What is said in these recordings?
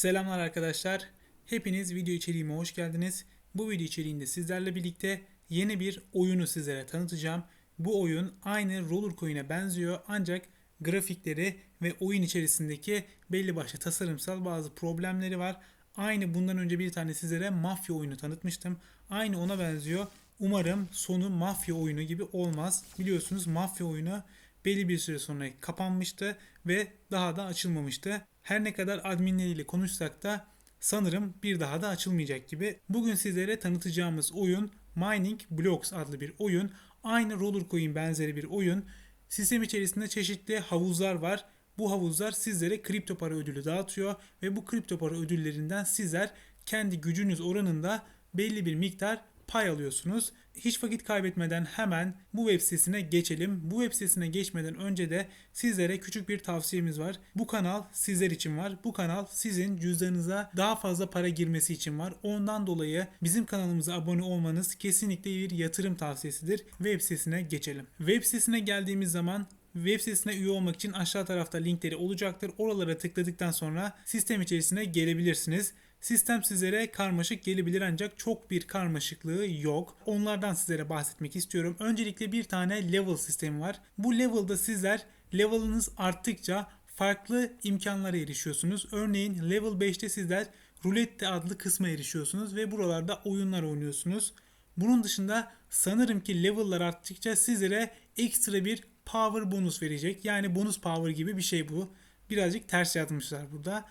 Selamlar arkadaşlar. Hepiniz video içeriğime hoş geldiniz. Bu video içeriğinde sizlerle birlikte yeni bir oyunu sizlere tanıtacağım. Bu oyun aynı Roller Coin'e benziyor ancak grafikleri ve oyun içerisindeki belli başlı tasarımsal bazı problemleri var. Aynı bundan önce bir tane sizlere mafya oyunu tanıtmıştım. Aynı ona benziyor. Umarım sonu mafya oyunu gibi olmaz. Biliyorsunuz mafya oyunu belli bir süre sonra kapanmıştı ve daha da açılmamıştı. Her ne kadar adminleriyle konuşsak da sanırım bir daha da açılmayacak gibi. Bugün sizlere tanıtacağımız oyun Mining Blocks adlı bir oyun. Aynı Roller Coin benzeri bir oyun. Sistem içerisinde çeşitli havuzlar var. Bu havuzlar sizlere kripto para ödülü dağıtıyor ve bu kripto para ödüllerinden sizler kendi gücünüz oranında belli bir miktar pay alıyorsunuz. Hiç vakit kaybetmeden hemen bu web sitesine geçelim. Bu web sitesine geçmeden önce de sizlere küçük bir tavsiyemiz var. Bu kanal sizler için var. Bu kanal sizin cüzdanınıza daha fazla para girmesi için var. Ondan dolayı bizim kanalımıza abone olmanız kesinlikle bir yatırım tavsiyesidir. Web sitesine geçelim. Web sitesine geldiğimiz zaman web sitesine üye olmak için aşağı tarafta linkleri olacaktır. Oralara tıkladıktan sonra sistem içerisine gelebilirsiniz. Sistem sizlere karmaşık gelebilir ancak çok bir karmaşıklığı yok. Onlardan sizlere bahsetmek istiyorum. Öncelikle bir tane level sistemi var. Bu level'da sizler level'ınız arttıkça farklı imkanlara erişiyorsunuz. Örneğin level 5'te sizler Roulette adlı kısma erişiyorsunuz ve buralarda oyunlar oynuyorsunuz. Bunun dışında sanırım ki level'lar arttıkça sizlere ekstra bir power bonus verecek. Yani bonus power gibi bir şey bu. Birazcık ters yazmışlar burada.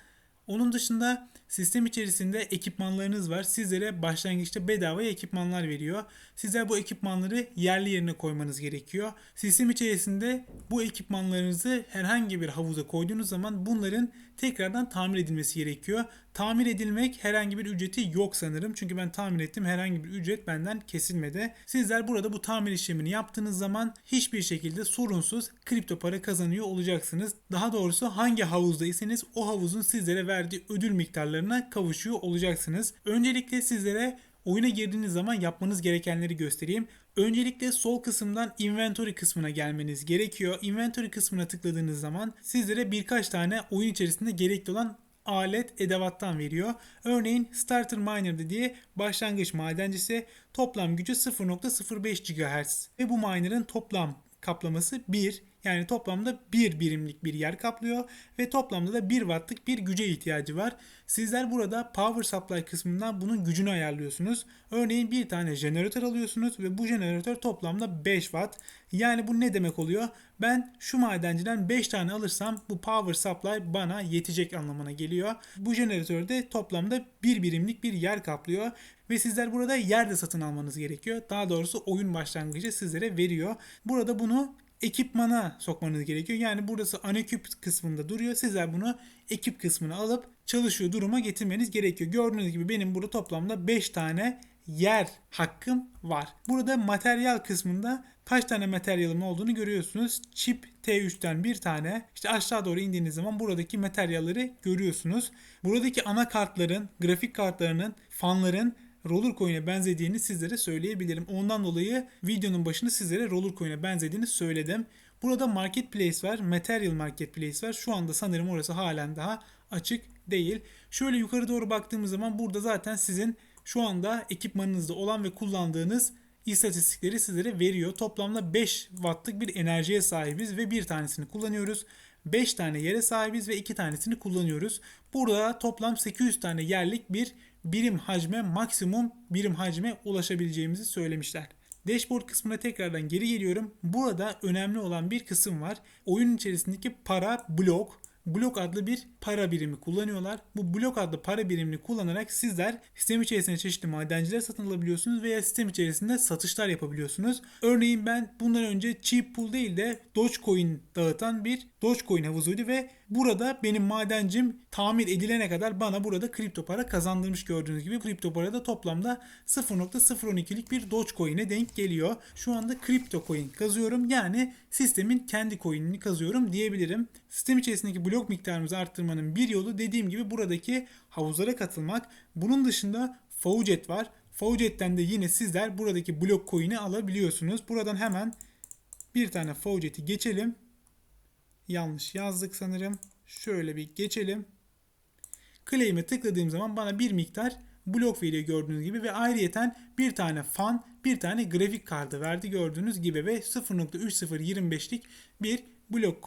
Onun dışında sistem içerisinde ekipmanlarınız var. Sizlere başlangıçta bedava ekipmanlar veriyor. Sizler bu ekipmanları yerli yerine koymanız gerekiyor. Sistem içerisinde bu ekipmanlarınızı herhangi bir havuza koyduğunuz zaman bunların tekrardan tamir edilmesi gerekiyor. Tamir edilmek herhangi bir ücreti yok sanırım. Çünkü ben tamir ettim. Herhangi bir ücret benden kesilmedi. Sizler burada bu tamir işlemini yaptığınız zaman hiçbir şekilde sorunsuz kripto para kazanıyor olacaksınız. Daha doğrusu hangi havuzdaysanız o havuzun sizlere verdiği ödül miktarlarına kavuşuyor olacaksınız. Öncelikle sizlere oyuna girdiğiniz zaman yapmanız gerekenleri göstereyim. Öncelikle sol kısımdan inventory kısmına gelmeniz gerekiyor. Inventory kısmına tıkladığınız zaman sizlere birkaç tane oyun içerisinde gerekli olan alet edevattan veriyor. Örneğin Starter Miner dediği başlangıç madencisi toplam gücü 0.05 GHz ve bu miner'ın toplam kaplaması 1 yani toplamda 1 birimlik bir yer kaplıyor ve toplamda da 1 wattlık bir güce ihtiyacı var. Sizler burada power supply kısmından bunun gücünü ayarlıyorsunuz. Örneğin bir tane jeneratör alıyorsunuz ve bu jeneratör toplamda 5 watt. Yani bu ne demek oluyor? Ben şu madenciden 5 tane alırsam bu power supply bana yetecek anlamına geliyor. Bu jeneratörde toplamda 1 birimlik bir yer kaplıyor ve sizler burada yer de satın almanız gerekiyor. Daha doğrusu oyun başlangıcı sizlere veriyor. Burada bunu ekipmana sokmanız gerekiyor. Yani burası aneküp kısmında duruyor. Sizler bunu ekip kısmına alıp çalışıyor duruma getirmeniz gerekiyor. Gördüğünüz gibi benim burada toplamda 5 tane yer hakkım var. Burada materyal kısmında kaç tane materyalim olduğunu görüyorsunuz. Chip T3'ten bir tane. İşte aşağı doğru indiğiniz zaman buradaki materyalleri görüyorsunuz. Buradaki anakartların, grafik kartlarının, fanların Roller Coin'e benzediğini sizlere söyleyebilirim. Ondan dolayı videonun başında sizlere Roller Coin'e benzediğini söyledim. Burada Marketplace var, Material Marketplace var. Şu anda sanırım orası halen daha açık değil. Şöyle yukarı doğru baktığımız zaman burada zaten sizin şu anda ekipmanınızda olan ve kullandığınız istatistikleri sizlere veriyor. Toplamda 5 wattlık bir enerjiye sahibiz ve bir tanesini kullanıyoruz. 5 tane yere sahibiz ve 2 tanesini kullanıyoruz. Burada toplam 800 tane yerlik bir birim hacme maksimum birim hacme ulaşabileceğimizi söylemişler. Dashboard kısmına tekrardan geri geliyorum. Burada önemli olan bir kısım var. Oyun içerisindeki para blok blok adlı bir para birimi kullanıyorlar. Bu blok adlı para birimini kullanarak sizler sistem içerisinde çeşitli madenciler satın alabiliyorsunuz veya sistem içerisinde satışlar yapabiliyorsunuz. Örneğin ben bundan önce cheap pool değil de Dogecoin dağıtan bir Dogecoin havuzuydu ve burada benim madencim tamir edilene kadar bana burada kripto para kazandırmış gördüğünüz gibi. Kripto para da toplamda 0.012'lik bir Dogecoin'e denk geliyor. Şu anda kripto coin kazıyorum. Yani sistemin kendi coin'ini kazıyorum diyebilirim. Sistem içerisindeki blok miktarımızı arttırmanın bir yolu dediğim gibi buradaki havuzlara katılmak. Bunun dışında Faucet var. Faucet'ten de yine sizler buradaki blok coin'i alabiliyorsunuz. Buradan hemen bir tane Faucet'i geçelim. Yanlış yazdık sanırım. Şöyle bir geçelim. Claim'e tıkladığım zaman bana bir miktar blok veriyor gördüğünüz gibi ve ayrıyeten bir tane fan, bir tane grafik kartı verdi gördüğünüz gibi ve 0.3025'lik bir blok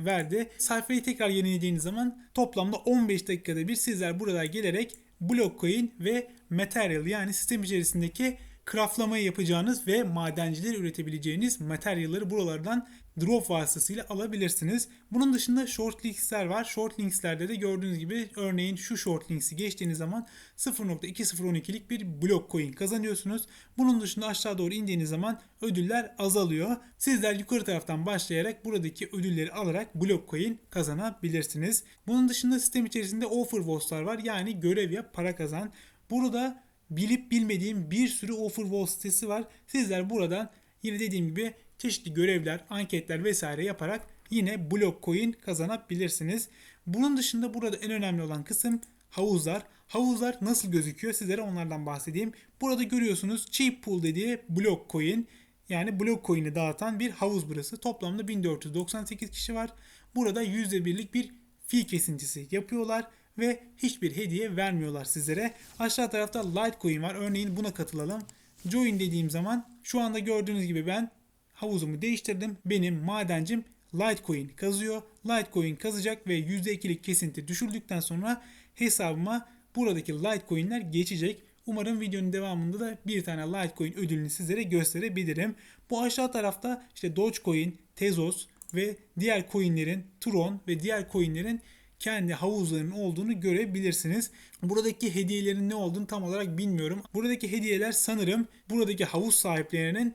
verdi. Sayfayı tekrar yenilediğiniz zaman toplamda 15 dakikada bir sizler burada gelerek blok coin ve material yani sistem içerisindeki craftlamayı yapacağınız ve madenciler üretebileceğiniz materyalleri buralardan drop vasıtasıyla alabilirsiniz. Bunun dışında short linksler var. Short linkslerde de gördüğünüz gibi örneğin şu short linksi geçtiğiniz zaman 0.2012'lik bir blok coin kazanıyorsunuz. Bunun dışında aşağı doğru indiğiniz zaman ödüller azalıyor. Sizler yukarı taraftan başlayarak buradaki ödülleri alarak blok coin kazanabilirsiniz. Bunun dışında sistem içerisinde offer walls'lar var. Yani görev yap para kazan. Burada bilip bilmediğim bir sürü offer wall sitesi var. Sizler buradan yine dediğim gibi çeşitli görevler, anketler vesaire yaparak yine blok coin kazanabilirsiniz. Bunun dışında burada en önemli olan kısım havuzlar. Havuzlar nasıl gözüküyor sizlere onlardan bahsedeyim. Burada görüyorsunuz cheap pool dediği blok coin yani blok coin'i dağıtan bir havuz burası. Toplamda 1498 kişi var. Burada %1'lik bir fee kesintisi yapıyorlar ve hiçbir hediye vermiyorlar sizlere. Aşağı tarafta Litecoin var. Örneğin buna katılalım. Join dediğim zaman şu anda gördüğünüz gibi ben havuzumu değiştirdim. Benim madencim Litecoin kazıyor. Litecoin kazacak ve %2'lik kesinti düşürdükten sonra hesabıma buradaki Litecoin'ler geçecek. Umarım videonun devamında da bir tane Litecoin ödülünü sizlere gösterebilirim. Bu aşağı tarafta işte Dogecoin, Tezos ve diğer coinlerin, Tron ve diğer coinlerin kendi havuzlarının olduğunu görebilirsiniz. Buradaki hediyelerin ne olduğunu tam olarak bilmiyorum. Buradaki hediyeler sanırım buradaki havuz sahiplerinin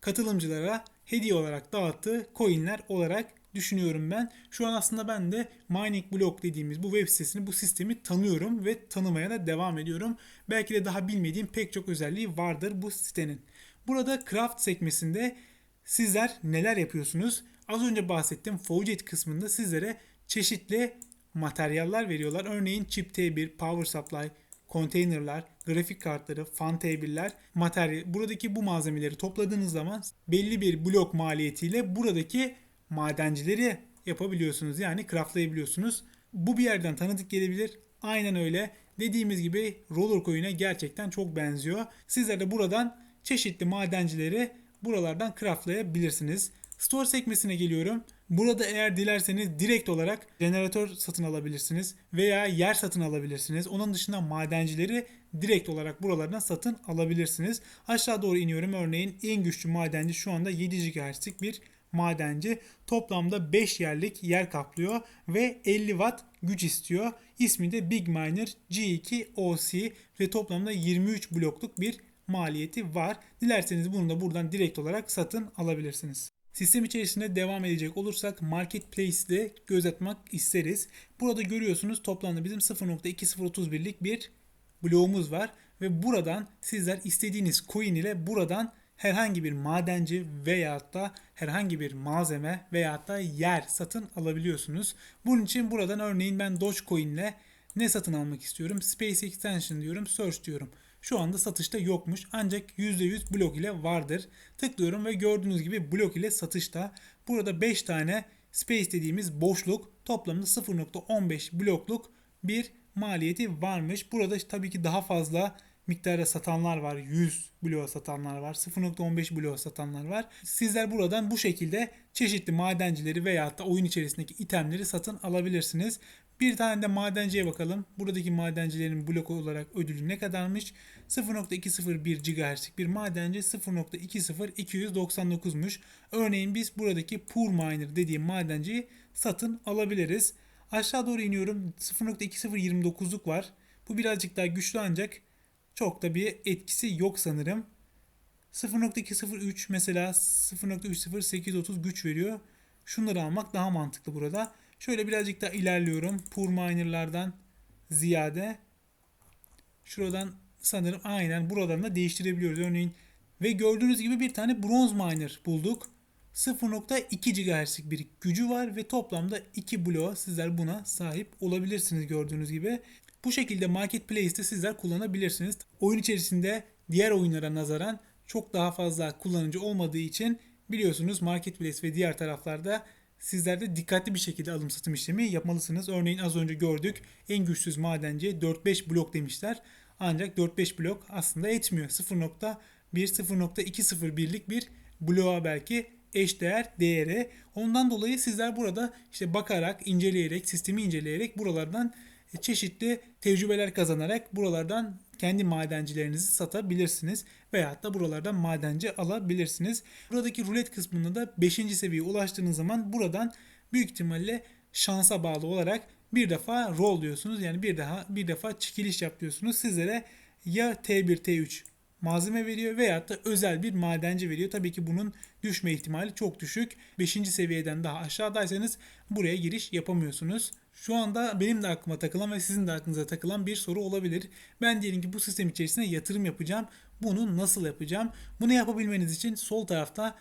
katılımcılara hediye olarak dağıttığı coinler olarak düşünüyorum ben. Şu an aslında ben de Mining Block dediğimiz bu web sitesini, bu sistemi tanıyorum ve tanımaya da devam ediyorum. Belki de daha bilmediğim pek çok özelliği vardır bu sitenin. Burada craft sekmesinde sizler neler yapıyorsunuz? Az önce bahsettiğim Faucet kısmında sizlere çeşitli materyaller veriyorlar. Örneğin chip T1, power supply, konteynerler, grafik kartları, fan table'ler, materyal. Buradaki bu malzemeleri topladığınız zaman belli bir blok maliyetiyle buradaki madencileri yapabiliyorsunuz. Yani craftlayabiliyorsunuz. Bu bir yerden tanıdık gelebilir. Aynen öyle. Dediğimiz gibi roller coin'e gerçekten çok benziyor. Sizler de buradan çeşitli madencileri buralardan craftlayabilirsiniz. Store sekmesine geliyorum. Burada eğer dilerseniz direkt olarak jeneratör satın alabilirsiniz veya yer satın alabilirsiniz. Onun dışında madencileri direkt olarak buralardan satın alabilirsiniz. Aşağı doğru iniyorum. Örneğin en güçlü madenci şu anda 7 GHz'lik bir madenci. Toplamda 5 yerlik yer kaplıyor ve 50 watt güç istiyor. İsmi de Big Miner G2 OC ve toplamda 23 blokluk bir maliyeti var. Dilerseniz bunu da buradan direkt olarak satın alabilirsiniz. Sistem içerisinde devam edecek olursak Marketplace'de göz atmak isteriz. Burada görüyorsunuz toplamda bizim 0.2031'lik bir bloğumuz var ve buradan sizler istediğiniz coin ile buradan herhangi bir madenci veyahut da herhangi bir malzeme veyahut da yer satın alabiliyorsunuz. Bunun için buradan örneğin ben Dogecoin ile ne satın almak istiyorum? Space Extension diyorum, Search diyorum. Şu anda satışta yokmuş ancak %100 blok ile vardır. Tıklıyorum ve gördüğünüz gibi blok ile satışta. Burada 5 tane space dediğimiz boşluk toplamda 0.15 blokluk bir maliyeti varmış. Burada tabii ki daha fazla miktarda satanlar var. 100 bloğa satanlar var. 0.15 bloğa satanlar var. Sizler buradan bu şekilde çeşitli madencileri veya da oyun içerisindeki itemleri satın alabilirsiniz. Bir tane de madenciye bakalım. Buradaki madencilerin blok olarak ödülü ne kadarmış? 0.201 GHz'lik bir madenci 0.20299'muş. Örneğin biz buradaki Poor Miner dediğim madenciyi satın alabiliriz. Aşağı doğru iniyorum. 0.2029'luk var. Bu birazcık daha güçlü ancak çok da bir etkisi yok sanırım. 0.203 mesela 0.30830 güç veriyor. Şunları almak daha mantıklı burada. Şöyle birazcık daha ilerliyorum. Poor miner'lardan ziyade. Şuradan sanırım aynen buralarını da değiştirebiliyoruz. Örneğin ve gördüğünüz gibi bir tane bronz miner bulduk. 0.2 GHz'lik bir gücü var ve toplamda 2 bloğa sizler buna sahip olabilirsiniz gördüğünüz gibi. Bu şekilde Marketplace'te sizler kullanabilirsiniz. Oyun içerisinde diğer oyunlara nazaran çok daha fazla kullanıcı olmadığı için biliyorsunuz Marketplace ve diğer taraflarda sizler de dikkatli bir şekilde alım satım işlemi yapmalısınız. Örneğin az önce gördük en güçsüz madenci 4-5 blok demişler. Ancak 4-5 blok aslında etmiyor. 0.1 0.20 birlik bir bloğa belki eşdeğer değeri. Ondan dolayı sizler burada işte bakarak, inceleyerek, sistemi inceleyerek buralardan çeşitli tecrübeler kazanarak buralardan kendi madencilerinizi satabilirsiniz veyahut da buralardan madenci alabilirsiniz. Buradaki rulet kısmında da 5. seviyeye ulaştığınız zaman buradan büyük ihtimalle şansa bağlı olarak bir defa roll diyorsunuz. Yani bir daha bir defa çekiliş yap diyorsunuz. Sizlere ya T1 T3 malzeme veriyor veyahut da özel bir madenci veriyor. Tabii ki bunun düşme ihtimali çok düşük. 5. seviyeden daha aşağıdaysanız buraya giriş yapamıyorsunuz. Şu anda benim de aklıma takılan ve sizin de aklınıza takılan bir soru olabilir. Ben diyelim ki bu sistem içerisinde yatırım yapacağım. Bunu nasıl yapacağım? Bunu yapabilmeniz için sol tarafta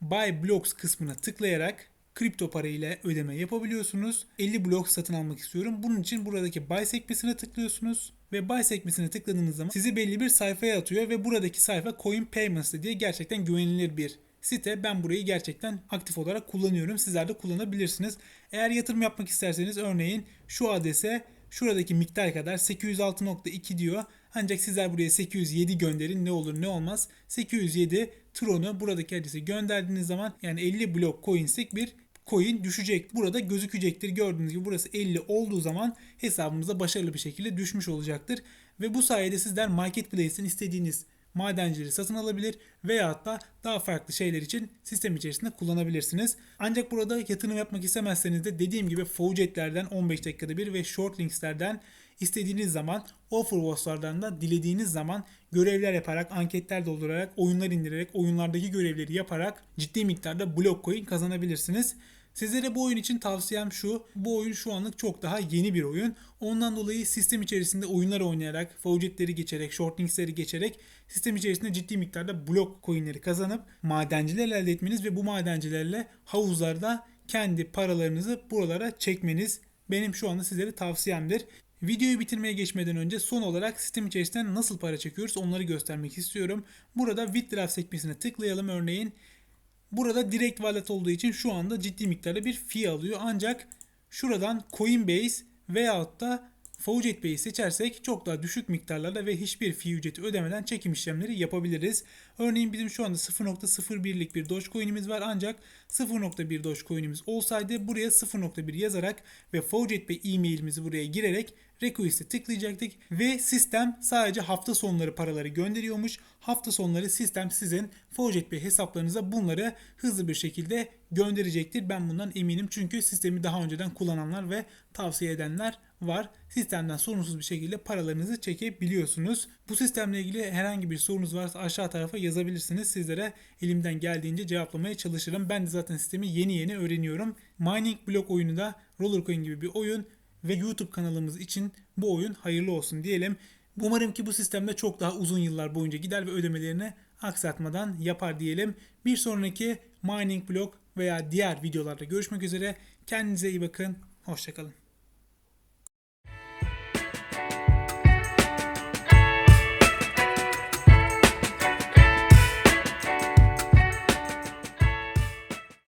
Buy Blocks kısmına tıklayarak kripto para ile ödeme yapabiliyorsunuz. 50 blok satın almak istiyorum. Bunun için buradaki Buy sekmesine tıklıyorsunuz ve Buy sekmesine tıkladığınız zaman sizi belli bir sayfaya atıyor ve buradaki sayfa Coin Payments diye gerçekten güvenilir bir site. Ben burayı gerçekten aktif olarak kullanıyorum. Sizler de kullanabilirsiniz. Eğer yatırım yapmak isterseniz örneğin şu adrese şuradaki miktar kadar 806.2 diyor. Ancak sizler buraya 807 gönderin ne olur ne olmaz. 807 Tron'u buradaki adrese gönderdiğiniz zaman yani 50 blok coins'lik bir coin düşecek. Burada gözükecektir. Gördüğünüz gibi burası 50 olduğu zaman hesabımıza başarılı bir şekilde düşmüş olacaktır. Ve bu sayede sizler marketplace'in istediğiniz madencileri satın alabilir veya da daha farklı şeyler için sistem içerisinde kullanabilirsiniz. Ancak burada yatırım yapmak istemezseniz de dediğim gibi Faucet'lerden 15 dakikada bir ve Short Links'lerden istediğiniz zaman Offerwatch'lardan da dilediğiniz zaman görevler yaparak, anketler doldurarak, oyunlar indirerek, oyunlardaki görevleri yaparak ciddi miktarda blok coin kazanabilirsiniz. Sizlere bu oyun için tavsiyem şu. Bu oyun şu anlık çok daha yeni bir oyun. Ondan dolayı sistem içerisinde oyunlar oynayarak, faucetleri geçerek, shortlingsleri geçerek sistem içerisinde ciddi miktarda blok coinleri kazanıp madenciler elde etmeniz ve bu madencilerle havuzlarda kendi paralarınızı buralara çekmeniz benim şu anda sizlere tavsiyemdir. Videoyu bitirmeye geçmeden önce son olarak sistem içerisinden nasıl para çekiyoruz onları göstermek istiyorum. Burada withdraw sekmesine tıklayalım örneğin. Burada direkt wallet olduğu için şu anda ciddi miktarda bir fee alıyor. Ancak şuradan Coinbase veyahut da Faucet Pay'i seçersek çok daha düşük miktarlarda ve hiçbir fee ücreti ödemeden çekim işlemleri yapabiliriz. Örneğin bizim şu anda 0.01'lik bir Dogecoin'imiz var ancak 0.1 Dogecoin'imiz olsaydı buraya 0.1 yazarak ve Faucet Pay e-mailimizi buraya girerek Request'e tıklayacaktık ve sistem sadece hafta sonları paraları gönderiyormuş. Hafta sonları sistem sizin Faucet Pay hesaplarınıza bunları hızlı bir şekilde gönderecektir. Ben bundan eminim çünkü sistemi daha önceden kullananlar ve tavsiye edenler var. Sistemden sorunsuz bir şekilde paralarınızı çekebiliyorsunuz. Bu sistemle ilgili herhangi bir sorunuz varsa aşağı tarafa yazabilirsiniz. Sizlere elimden geldiğince cevaplamaya çalışırım. Ben de zaten sistemi yeni yeni öğreniyorum. Mining Block oyunu da Rollercoin gibi bir oyun ve YouTube kanalımız için bu oyun hayırlı olsun diyelim. Umarım ki bu sistemde çok daha uzun yıllar boyunca gider ve ödemelerini aksatmadan yapar diyelim. Bir sonraki Mining Block veya diğer videolarda görüşmek üzere. Kendinize iyi bakın. Hoşçakalın.